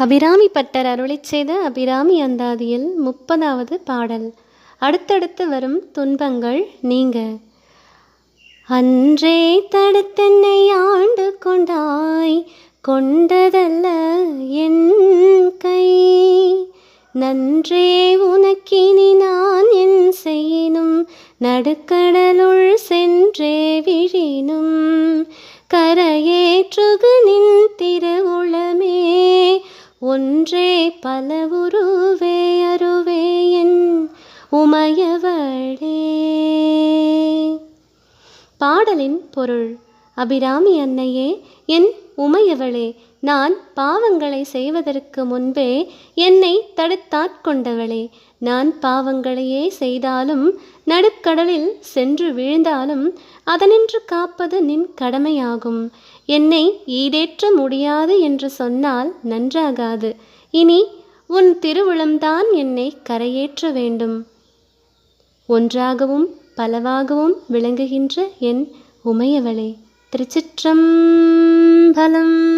Abirami butter அருளை செய்த அபிராமி அந்தாதியில் முப்பதாவது பாடல். அடுத்தடுத்து வரும் துன்பங்கள் நீங்க. அன்றே தடுத்தென்னை ஆண்டு கொண்டாய் கொண்டதல்ல என் கை. நன்றே உனக்கினி நான் என் செய்யினும் நடுக்கடலுள் சென்றே விழினும். கரையேற்றுகு நின் திரு ஒன்றே பலவுருவே அருவே என் உமையவளே. பாடலின் பொருள் அபிராமி அன்னையே என் உமையவளே நான் பாவங்களை செய்வதற்கு முன்பே என்னை தடுத்தாட்கொண்டவளே நான் பாவங்களையே செய்தாலும் நடுக்கடலில் சென்று விழுந்தாலும் அதனின்று காப்பது நின் கடமையாகும். என்னை ஈடேற்ற முடியாது என்று சொன்னால் நன்றாகாது. இனி உன் திருவுளம்தான் என்னை கரையேற்ற வேண்டும். ஒன்றாகவும் பலவாகவும் விளங்குகின்ற என் உமையவளே. திருச்சிற்றம்பலம்.